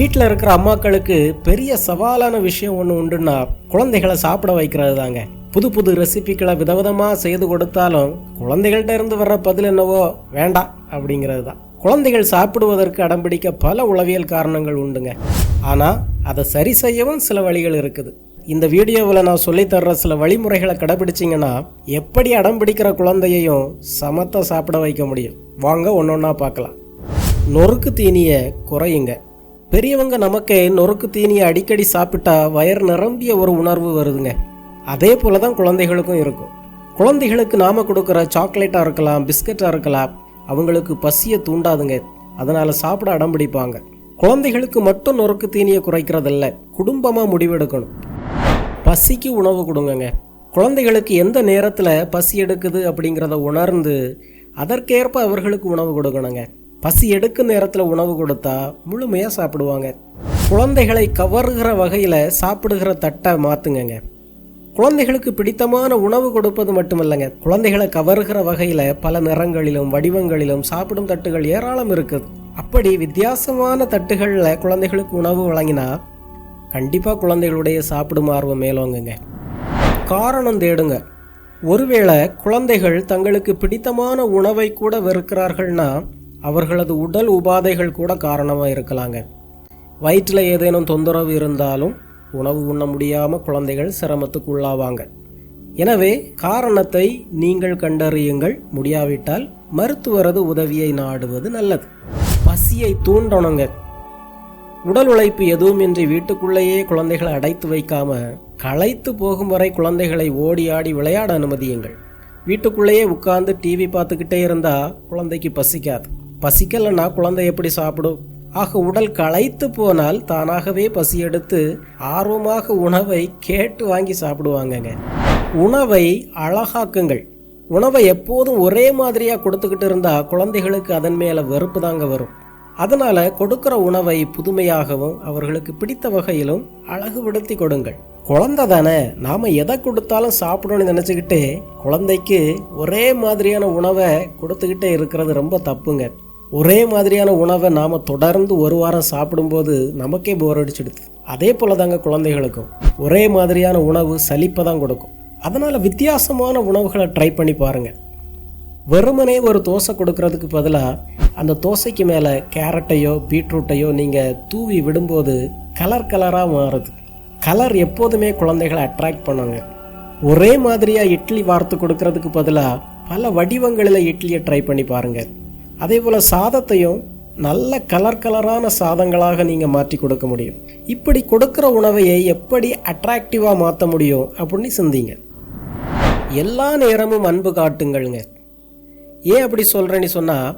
வீட்டில் இருக்கிற அம்மாக்களுக்கு பெரிய சவாலான விஷயம் ஒன்று உண்டுன்னா குழந்தைகளை சாப்பிட வைக்கிறது தாங்க. புது புது ரெசிபிகளை விதவிதமாக செய்து கொடுத்தாலும் குழந்தைகள்கிட்ட இருந்து வர்ற பதில் என்னவோ வேண்டாம் அப்படிங்கிறது தான். குழந்தைகள் சாப்பிடுவதற்கு அடம்பிடிக்க பல உளவியல் காரணங்கள் உண்டுங்க. ஆனால் அதை சரி செய்யவும் சில வழிகள் இருக்குது. இந்த வீடியோவில் நான் சொல்லித் தர்ற சில வழிமுறைகளை கடைபிடிச்சிங்கன்னா எப்படி அடம் பிடிக்கிற குழந்தையையும் சமத்த சாப்பிட வைக்க முடியும்? வாங்க ஒன்று ஒன்றா பார்க்கலாம். நொறுக்கு தீனியை குறையுங்க. பெரியவங்க நமக்கே நொறுக்கு தீனியை அடிக்கடி சாப்பிட்டா வயர் நிரம்பிய ஒரு உணர்வு வருதுங்க. அதே போல தான் குழந்தைகளுக்கும் இருக்கும். குழந்தைகளுக்கு நாம கொடுக்குற சாக்லேட்டாக இருக்கலாம் பிஸ்கட்டாக இருக்கலாம் அவங்களுக்கு பசியை தூண்டாதுங்க. அதனால் சாப்பிட அடம் பிடிப்பாங்க. குழந்தைகளுக்கு மட்டும் நொறுக்கு தீனியை குறைக்கிறதில்ல குடும்பமாக முடிவெடுக்கணும். பசிக்கு உணவு கொடுங்கங்க. குழந்தைகளுக்கு எந்த நேரத்தில் பசி எடுக்குது அப்படிங்கிறத உணர்ந்து அதற்கேற்ப அவர்களுக்கு உணவு கொடுக்கணுங்க. பசி எடுக்கும் நேரத்தில் உணவு கொடுத்தா முழுமையாக சாப்பிடுவாங்க. குழந்தைகளை கவருகிற வகையில் சாப்பிடுகிற தட்டை மாற்றுங்கங்க குழந்தைகளுக்கு பிடித்தமான உணவு கொடுப்பது மட்டுமல்லங்க. குழந்தைகளை கவருகிற வகையில் பல நிறங்களிலும் வடிவங்களிலும் சாப்பிடும் தட்டுகள் ஏராளம் இருக்குது. அப்படி வித்தியாசமான தட்டுகளில் குழந்தைகளுக்கு உணவு வழங்கினா கண்டிப்பாக குழந்தைகளுடைய சாப்பிடும் ஆர்வம் மேலோங்குங்க. காரணம் தேடுங்க. ஒருவேளை குழந்தைகள் தங்களுக்கு பிடித்தமான உணவை கூட வெறுக்கிறார்கள்னா அவர்களது உடல் உபாதைகள் கூட காரணமாக இருக்கலாங்க. வயிற்றில் ஏதேனும் தொந்தரவு இருந்தாலும் உணவு உண்ண முடியாமல் குழந்தைகள் சிரமத்துக்கு உள்ளாவாங்க. எனவே காரணத்தை நீங்கள் கண்டறியுங்கள். முடியாவிட்டால் மருத்துவரது உதவியை நாடுவது நல்லது. பசியை தூண்டணுங்க. உடல் உழைப்பு எதுவுமின்றி வீட்டுக்குள்ளேயே குழந்தைகளை அடைத்து வைக்காம களைத்து போகும் வரை குழந்தைகளை ஓடி ஆடி விளையாட அனுமதியுங்கள். வீட்டுக்குள்ளேயே உட்கார்ந்து டிவி பார்த்துக்கிட்டே இருந்தால் குழந்தைக்கு பசிக்காது. பசிக்கலைன்னா குழந்தை எப்படி சாப்பிடும்? ஆக உடல் களைத்து போனால் தானாகவே பசி எடுத்து ஆர்வமாக உணவை கேட்டு வாங்கி சாப்பிடுவாங்கங்க. உணவை அழகாக்குங்கள். உணவை எப்போதும் ஒரே மாதிரியாக கொடுத்துக்கிட்டு இருந்தால் குழந்தைகளுக்கு அதன் மேலே வெறுப்பு தாங்க வரும். அதனால் கொடுக்குற உணவை புதுமையாகவும் அவர்களுக்கு பிடித்த வகையிலும் அழகுபடுத்தி கொடுங்கள். குழந்தை தானே நாம் எதை கொடுத்தாலும் சாப்பிடணும்னு நினச்சிக்கிட்டு குழந்தைக்கு ஒரே மாதிரியான உணவை கொடுத்துக்கிட்டே இருக்கிறது ரொம்ப தப்புங்க. ஒரே மாதிரியான உணவை நாம் தொடர்ந்து ஒரு வாரம் சாப்பிடும்போது நமக்கே போர் அடிச்சிடுது. அதே போல தாங்க குழந்தைகளுக்கும். ஒரே மாதிரியான உணவு சலிப்பை தான் கொடுக்கும். அதனால் வித்தியாசமான உணவுகளை ட்ரை பண்ணி பாருங்கள் வெறுமனே ஒரு தோசை கொடுக்கறதுக்கு பதிலாக அந்த தோசைக்கு மேலே கேரட்டையோ பீட்ரூட்டையோ நீங்கள் தூவி விடும்போது கலர் கலராக மாறுது. கலர் எப்போதுமே குழந்தைகளை அட்ராக்ட் பண்ணுங்க. ஒரே மாதிரியாக இட்லி வார்த்து கொடுக்கறதுக்கு பதிலாக பல வடிவங்களில் இட்லியை ட்ரை பண்ணி பாருங்கள் அதே போல் சாதத்தையும் நல்ல கலர் கலரான சாதங்களாக நீங்கள் மாற்றி கொடுக்க முடியும். இப்படி கொடுக்குற உணவையை எப்படி அட்ராக்டிவாக மாற்ற முடியும் அப்படின்னு சிந்திங்க. எல்லா நேரமும் அன்பு காட்டுங்கள்ங்க. ஏன் அப்படி சொல்கிறேன்னு சொன்னால்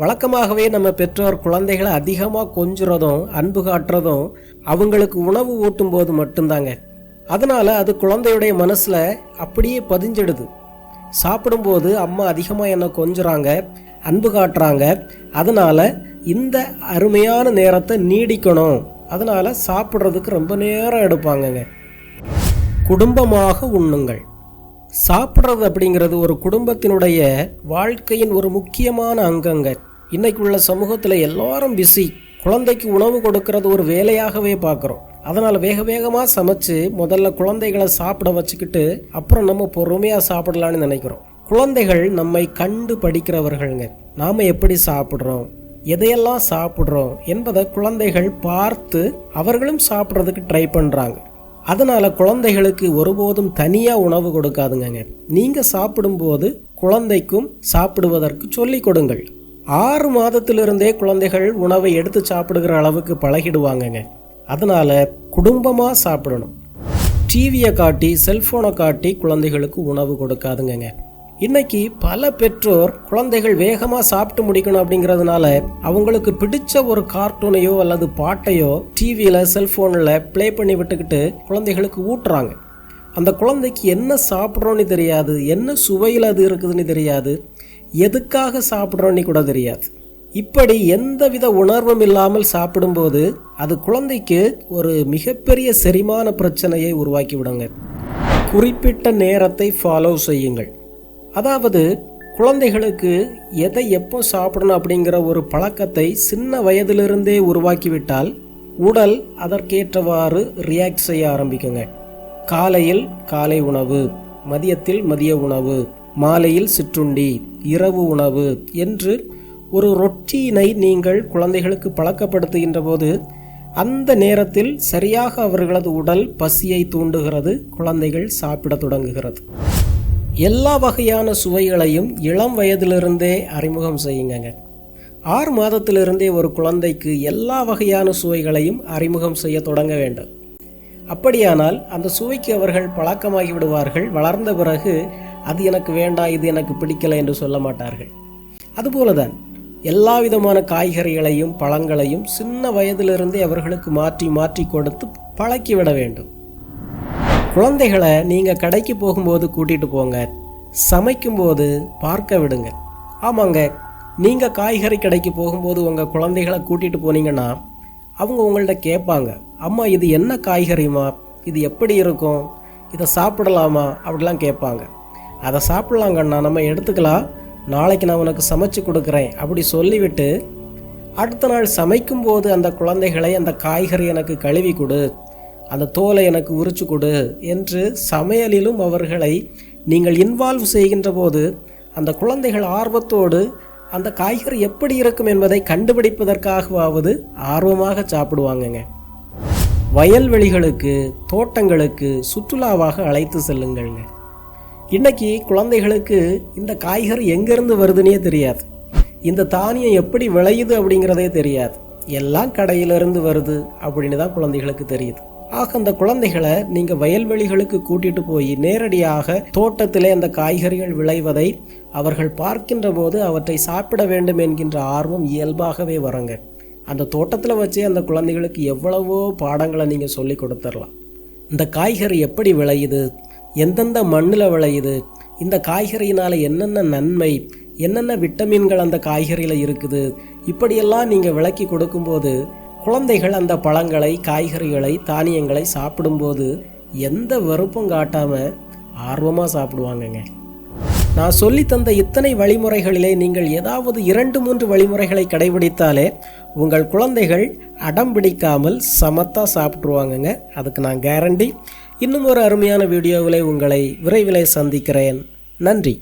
வழக்கமாகவே நம்ம பெற்றோர் குழந்தைகளை அதிகமாக கொஞ்சுறதும் அன்பு காட்டுறதும் அவங்களுக்கு உணவு ஊட்டும் போது மட்டும்தாங்க. அதனால் அது குழந்தையுடைய மனசில் அப்படியே பதிஞ்சிடுது. சாப்பிடும்போது அம்மா அதிகமாக என்னை கொஞ்சுறாங்க அன்பு காட்டுறாங்க. அதனால் இந்த அருமையான நேரத்தை நீடிக்கணும். அதனால் சாப்பிட்றதுக்கு ரொம்ப நேரம் எடுப்பாங்கங்க. குடும்பமாக உண்ணுங்கள். சாப்பிட்றது அப்படிங்கிறது ஒரு குடும்பத்தினுடைய வாழ்க்கையின் ஒரு முக்கியமான அங்கங்க. இன்னைக்கு உள்ள சமூகத்தில் எல்லாரும் பிஸி குழந்தைக்கு உணவு கொடுக்கறது ஒரு வேலையாகவே பார்க்குறோம். அதனால் வேக வேகமாக சமைச்சு முதல்ல குழந்தைகளை சாப்பிட வச்சுக்கிட்டு அப்புறம் நம்ம பொறுமையாக சாப்பிடலான்னு நினைக்கிறோம். குழந்தைகள் நம்மை கண்டு படிக்கிறவர்கள்ங்க. நாம் எப்படி சாப்பிட்றோம்? எதையெல்லாம் சாப்பிட்றோம்? என்பதை குழந்தைகள் பார்த்து அவர்களும் சாப்பிட்றதுக்கு ட்ரை பண்ணுறாங்க அதனால் குழந்தைகளுக்கு ஒருபோதும் தனியாக உணவு கொடுக்காதுங்க நீங்கள் சாப்பிடும்போது குழந்தைக்கும் சாப்பிடுவதற்கு சொல்லிக் கொடுங்கள். ஆறு மாதத்திலிருந்தே குழந்தைகள் உணவை எடுத்து சாப்பிடுகிற அளவுக்கு பழகிடுவாங்கங்க. அதனால் குடும்பமாக சாப்பிடணும். டிவியை காட்டி செல்ஃபோனை காட்டி குழந்தைகளுக்கு உணவு கொடுக்காதுங்க இன்னைக்கு பல பெற்றோர் குழந்தைகள் வேகமாக சாப்பிட்டு முடிக்கணும் அப்படிங்கிறதுனால அவங்களுக்கு பிடிச்ச ஒரு கார்ட்டூனையோ அல்லது பாட்டையோ டிவியில் செல்ஃபோனில் ப்ளே பண்ணி விட்டுக்கிட்டு குழந்தைகளுக்கு ஊட்டுறாங்க. அந்த குழந்தைக்கு என்ன சாப்பிட்றோன்னு தெரியாது என்ன சுவையில் அது இருக்குதுன்னு தெரியாது எதுக்காக சாப்பிட்றோன்னு கூட தெரியாது. இப்படி எந்தவித உணர்வும் இல்லாமல் சாப்பிடும்போது அது குழந்தைக்கு ஒரு மிகப்பெரிய செரிமான பிரச்சனையை உருவாக்கி விடுங்க. குறிப்பிட்ட நேரத்தை ஃபாலோ செய்யுங்கள். அதாவது குழந்தைகளுக்கு எதை எப்போ சாப்பிடணும் அப்படிங்கிற ஒரு பழக்கத்தை சின்ன வயதிலிருந்தே உருவாக்கிவிட்டால் உடல் அதற்கேற்றவாறு ரியாக்ட் செய்ய ஆரம்பிக்குங்க. காலையில் காலை உணவு மதியத்தில் மதிய உணவு மாலையில் சிற்றுண்டி இரவு உணவு என்று ஒரு ரொட்டீனை நீங்கள் குழந்தைகளுக்கு பழக்கப்படுத்துகின்ற போது அந்த நேரத்தில் சரியாக அவர்களது உடல் பசியை தூண்டுகிறது குழந்தைகள் சாப்பிட தொடங்குகிறது. எல்லா வகையான சுவைகளையும் இளம் வயதிலிருந்தே அறிமுகம் செய்யுங்கங்க. ஆறு மாதத்திலிருந்தே ஒரு குழந்தைக்கு எல்லா வகையான சுவைகளையும் அறிமுகம் செய்ய தொடங்க வேண்டும். அப்படியானால் அந்த சுவைக்கு அவர்கள் பழக்கமாகி விடுவார்கள். வளர்ந்த பிறகு அது எனக்கு வேண்டாம் இது எனக்கு பிடிக்கலை என்று சொல்ல மாட்டார்கள். அதுபோலதான் எல்லா விதமான காய்கறிகளையும் பழங்களையும் சின்ன வயதிலிருந்தே அவர்களுக்கு மாற்றி மாற்றி கொடுத்து பழக்கிவிட வேண்டும். குழந்தைகளை நீங்கள் கடைக்கு போகும்போது கூட்டிகிட்டு போங்க. சமைக்கும்போது பார்க்க விடுங்க. ஆமாங்க நீங்கள் காய்கறி கடைக்கு போகும்போது உங்கள் குழந்தைகளை கூட்டிகிட்டு போனீங்கன்னா அவங்க உங்கள்கிட்ட கேட்பாங்க அம்மா இது என்ன காய்கறிமா இது எப்படி இருக்கும்? இதை சாப்பிடலாமா? அப்படிலாம் கேட்பாங்க. அதை சாப்பிட்லாங்கண்ணா நம்ம எடுத்துக்கலாம். நாளைக்கு நான் உனக்கு சமைச்சு கொடுக்குறேன். அப்படி சொல்லிவிட்டு அடுத்த நாள் சமைக்கும்போது அந்த குழந்தைகளை அந்த காய்கறி எனக்கு கழுவி கொடு. அந்த தோலை எனக்கு உரிச்சு கொடு என்று சமையலிலும் அவர்களை நீங்கள் இன்வால்வ் செய்கின்ற போது அந்த குழந்தைகள் ஆர்வத்தோடு அந்த காய்கறி எப்படி இருக்கும் என்பதை கண்டுபிடிப்பதற்காகவாவது ஆர்வமாக சாப்பிடுவாங்கங்க. வயல்வெளிகளுக்கு தோட்டங்களுக்கு சுற்றுலாவாக அழைத்து செல்லுங்கள்ங்க. இன்னைக்கு குழந்தைகளுக்கு இந்த காய்கறி எங்கேருந்து வருதுன்னே தெரியாது. இந்த தானியம் எப்படி விளையுது அப்படிங்கிறதே தெரியாது. எல்லாம் கடையிலிருந்து வருது அப்படின்னு தான் குழந்தைகளுக்கு தெரியுது. ஆக அந்த குழந்தைகளை நீங்கள் வயல்வெளிகளுக்கு கூட்டிட்டு போய் நேரடியாக தோட்டத்திலே அந்த காய்கறிகள் விளைவதை அவர்கள் பார்க்கின்ற போது அவற்றை சாப்பிட வேண்டும் என்கின்ற ஆர்வம் இயல்பாகவே வரங்க. அந்த தோட்டத்தில் வச்சே அந்த குழந்தைகளுக்கு எவ்வளவோ பாடங்களை நீங்கள் சொல்லி கொடுத்துடலாம். இந்த காய்கறி எப்படி விளையுது? எந்தெந்த மண்ணில் விளையுது? இந்த காய்கறியினால் என்னென்ன நன்மை? என்னென்ன விட்டமின்கள் அந்த காய்கறியில் இருக்குது? இப்படியெல்லாம் நீங்கள் விளக்கி கொடுக்கும்போது குழந்தைகள் அந்த பழங்களை காய்கறிகளை தானியங்களை சாப்பிடும்போது எந்த வெறுப்பும் காட்டாமல் ஆர்வமாக சாப்பிடுவாங்கங்க. நான் சொல்லி தந்த இத்தனை வழிமுறைகளிலே நீங்கள் ஏதாவது இரண்டு மூன்று வழிமுறைகளை கடைபிடித்தாலே உங்கள் குழந்தைகள் அடம் பிடிக்காமல் சமத்தாக சாப்பிட்ருவாங்கங்க அதுக்கு நான் கேரண்டி இன்னும் ஒரு அருமையான வீடியோவில் உங்களை விரைவிலே சந்திக்கிறேன். நன்றி.